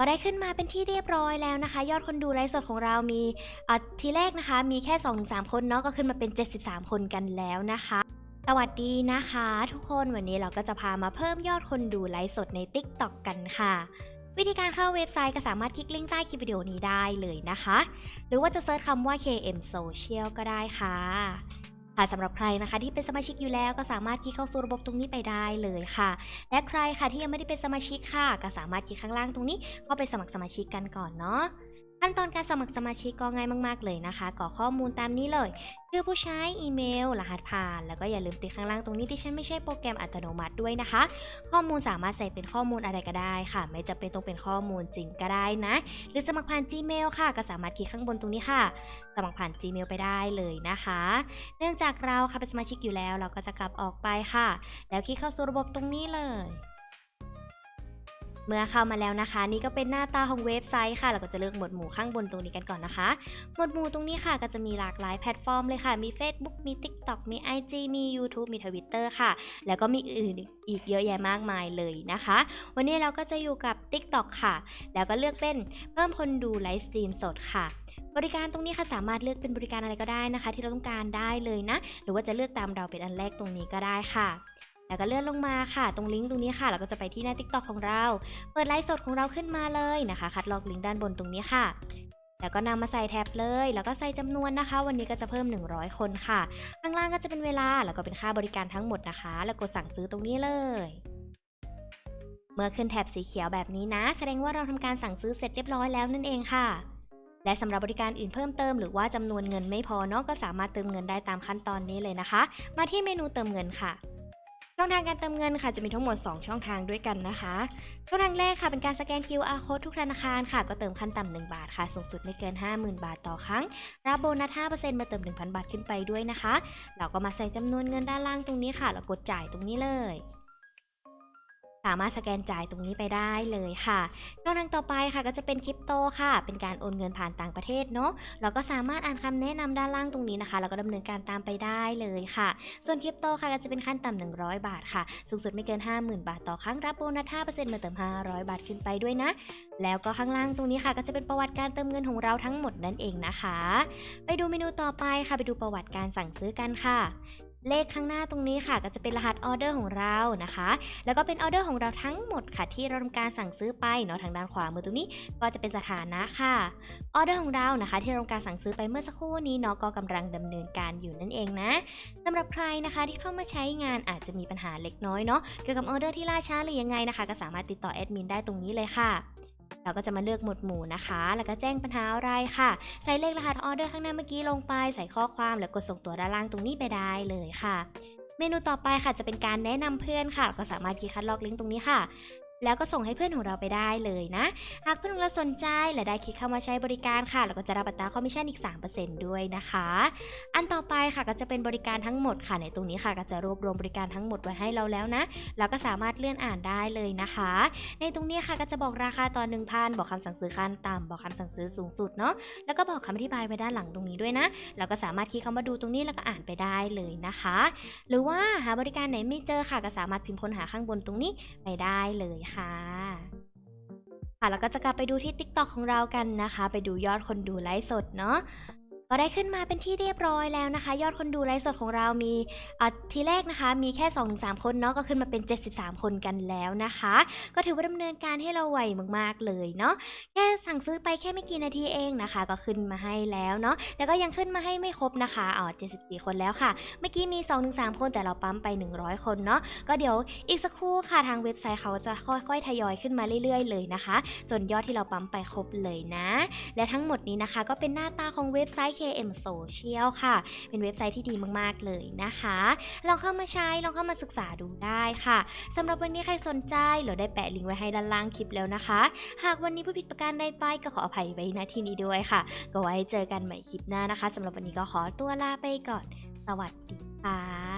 ก็ได้ขึ้นมาเป็นที่เรียบร้อยแล้วนะคะ ยอดคนดูไลฟ์สดของเรามีอะทีแรกนะคะ มีแค่ 2-3 คนเนาะก็ขึ้นมาเป็น 73 คนกันแล้วนะคะ สวัสดีนะคะ ทุกคนวันนี้เราก็จะพามาเพิ่มยอดคนดูไลฟ์สดใน TikTok กันค่ะ วิธีการเข้าเว็บไซต์ก็สามารถคลิกลิงก์ใต้คลิปวิดีโอนี้ได้เลยนะคะ หรือว่าจะเซิร์ชคำว่า KM Social ก็ได้ค่ะ สำหรับใครนะคะที่เป็นสมาชิกอยู่แล้วก็สามารถคลิกเข้าสู่ระบบตรงนี้ไปได้เลยค่ะ และใครค่ะที่ยังไม่ได้เป็นสมาชิกค่ะ ก็สามารถคลิกข้างล่างตรงนี้เข้าไปสมัครสมาชิกกันก่อนเนาะ ขั้นตอนการสมัครสมาชิกก็ง่ายมากๆเลยนะคะกรอกข้อมูลตามนี้เลย ชื่อผู้ใช้ อีเมล รหัสผ่าน แล้วก็อย่าลืมติดข้างล่างตรงนี้ที่ฉันไม่ใช่โปรแกรมอัตโนมัติด้วยนะคะ ข้อมูลสามารถใส่เป็นข้อมูลอะไรก็ได้ค่ะ ไม่จำเป็นต้องเป็นข้อมูลจริงก็ได้นะ หรือสมัครผ่าน Gmail ค่ะ ก็สามารถคลิกข้างบนตรงนี้ค่ะ สมัครผ่าน Gmail ไปได้เลยนะคะ เนื่องจากเราค่ะเป็นสมาชิกอยู่แล้ว เราก็จะกลับออกไปค่ะ แล้วคลิกเข้าสู่ระบบตรงนี้เลย เมื่อเข้ามาแล้วนะคะ นี่ก็เป็นหน้าตาของเว็บไซต์ค่ะเราก็จะเลือกหมวดหมู่ข้างบนตรงนี้กันก่อนนะคะ หมวดหมู่ตรงนี้ค่ะก็จะมีหลากหลายแพลตฟอร์มเลยค่ะ มี Facebook มี TikTok มี IG มี YouTube มี Twitter ค่ะ แล้วก็มีอื่นอีกเยอะแยะมากมายเลยนะคะ วันนี้เราก็จะอยู่กับ TikTok ค่ะ แล้วก็เลือกเป็นเพิ่มคนดูไลฟ์สตรีมสดค่ะบริการตรงนี้ค่ะสามารถเลือกเป็นบริการอะไรก็ได้นะคะ ที่เราต้องการได้เลยนะ หรือว่าจะเลือกตามเราเป็นอันแรกตรงนี้ก็ได้ค่ะ แล้วก็เลื่อนลงมาค่ะ ตรงลิงก์ตรงนี้ค่ะเราก็จะไปที่หน้า TikTok ของเรา เปิดไลฟ์สดของเราขึ้นมาเลยนะคะ คัดลอกลิงก์ด้านบนตรงนี้ค่ะ แล้วก็นำมาใส่แท็บเลย แล้วก็ใส่จำนวนนะคะ วันนี้ก็จะเพิ่ม 100 คนค่ะ ข้างล่างก็จะเป็นเวลา แล้วก็เป็นค่าบริการทั้งหมดนะคะ แล้วกดสั่งซื้อตรงนี้เลย เมื่อขึ้นแท็บสีเขียวแบบนี้นะ แสดงว่าเราทำการสั่งซื้อเสร็จเรียบร้อยแล้วนั่นเองค่ะและสำหรับบริการอื่นเพิ่มเติมหรือว่าจำนวนเงินไม่พอเนาะก็สามารถเติมเงินได้ตามขั้นตอนนี้เลยนะคะ มาที่เมนูเติมเงินค่ะ ช่องทางการเติมเงินค่ะจะมีทั้งหมด 2 ช่องทางด้วยกันนะคะช่องทางแรกค่ะเป็นการสแกน QR code ทุกธนาคารค่ะ ก็เติมขั้นต่ำ1บาทค่ะ สูงสุดไม่เกิน 50,000 บาทต่อครั้ง รับโบนัส5%มาเติม 1,000 บาทขึ้นไปด้วยนะคะ เราก็มาใส่จำนวนเงินด้านล่างตรงนี้ค่ะ แล้วกดจ่ายตรงนี้เลยามารถสแกนจ่ายตรงนี้ไปได้เลยค่ะช่องทางต่อไปค่ะก็จะเป็นคริปโตค่ะ เป็นการโอนเงินผ่านต่างประเทศเนาะเราก็สามารถอ่านคำแนะนำด้านล่างตรงนี้นะคะ แล้วก็ดำเนินการตามไปได้เลยค่ะ ส่วนคริปโตค่ะก็จะเป็นขั้นต่ำ100 บาทค่ะ สูงสุดไม่เกิน 50,000 บาทต่อครั้งรับโบนัส5%มาเติม 500 บาทขึ้นไปด้วยนะ แล้วก็ข้างล่างตรงนี้ค่ะ ก็จะเป็นประวัติการเติมเงินของเราทั้งหมดนั่นเองนะคะ ไปดูเมนูต่อไปค่ะ ไปดูประวัติการสั่งซื้อกันค่ะ เลขข้างหน้าตรงนี้ค่ะ ก็จะเป็นรหัสออเดอร์ของเรานะคะ แล้วก็เป็นออเดอร์ของเราทั้งหมดค่ะ ที่เราทำการสั่งซื้อไปเนาะทางด้านขวามือตรงนี้ก็จะเป็นสถานะค่ะออเดอร์ของเรานะคะ ที่เราทำการสั่งซื้อไปเมื่อสักครู่นี้เนาะก็กำลังดำเนินการอยู่นั่นเองนะสำหรับใครนะคะที่เข้ามาใช้งานอาจจะมีปัญหาเล็กน้อยเนาะเกี่ยวกับออเดอร์ที่ล่าช้าหรือยังไงนะคะ ก็สามารถติดต่อแอดมินได้ตรงนี้เลยค่ะ เราก็จะมาเลือกหมวดหมู่นะคะ แล้วก็แจ้งปัญหาอะไรค่ะ ใส่เลขรหัสออเดอร์ข้างหน้าเมื่อกี้ลงไป ใส่ข้อความแล้วกดส่งตัวด้านล่างตรงนี้ไปได้เลยค่ะ เมนูต่อไปค่ะจะเป็นการแนะนำเพื่อนค่ะ ก็สามารถคลิกคัดลอกลิงก์ตรงนี้ค่ะ แล้วก็ส่งให้เพื่อนของเราไปได้เลยนะ หากเพื่อนของเราสนใจและได้คลิกเข้ามาใช้บริการค่ะ เราก็จะรับอัตราคอมมิชชั่นอีก 3%ด้วยนะคะ อันต่อไปค่ะก็จะเป็นบริการทั้งหมดค่ะ ในตรงนี้ค่ะก็จะรวบรวมบริการทั้งหมดไว้ให้เราแล้วนะ เราก็สามารถเลื่อนอ่านได้เลยนะคะ ในตรงนี้ค่ะก็จะบอกราคาต่อ1,000 บอกคำสั่งซื้อขั้นต่ำบอกคำสั่งซื้อสูงสุดเนาะ แล้วก็บอกคำอธิบายไว้ด้านหลังตรงนี้ด้วยนะ เราก็สามารถคลิกเข้ามาดูตรงนี้แล้วก็อ่านไปได้เลยนะคะ หรือว่าหาบริการไหนไม่เจอค่ะก็สามารถพิมพ์ค้นหาข้างบนตรงนี้ไปได้เลยค่ะค่ะแล้วก็จะกลับไปดูที่ TikTok ของเรากันนะคะ ไปดูยอดคนดูไลฟ์สดเนาะ ก็ได้ขึ้นมาเป็นที่เรียบร้อยแล้วนะคะ ยอดคนดูไลฟ์สดของเรามีอะทีแรกนะคะ มีแค่ 2-3 คนเนาะก็ขึ้นมาเป็น 73 คนกันแล้วนะคะ ก็ถือว่าดำเนินการให้เราไวมากๆเลยเนาะแค่สั่งซื้อไปแค่ไม่กี่นาทีเองนะคะ ก็ขึ้นมาให้แล้วเนาะแต่ก็ยังขึ้นมาให้ไม่ครบนะคะอ๋อ74 คนแล้วค่ะ เมื่อกี้มี 2-3 คนแต่เราปั๊มไป 100 คนเนาะก็เดี๋ยวอีกสักครู่ค่ะทางเว็บไซต์เขาจะค่อยๆทยอยขึ้นมาเรื่อยๆ เลยนะคะ จนยอดที่เราปั๊มไปครบเลยนะ และทั้งหมดนี้นะคะ ก็เป็นหน้าตาของเว็บไซต์ KM Social ค่ะ เป็นเว็บไซต์ที่ดีมากๆเลยนะคะ ลองเข้ามาใช้ ลองเข้ามาศึกษาดูได้ค่ะสำหรับวันนี้ใครสนใจเราได้แปะลิงก์ไว้ให้ด้านล่างคลิปแล้วนะคะ หากวันนี้ผู้ผิดประการใดไปก็ขออภัยไว้ณที่นี้ด้วยค่ะ ก็ไว้เจอกันใหม่คลิปหน้านะคะสำหรับวันนี้ก็ขอตัวลาไปก่อน สวัสดีค่ะ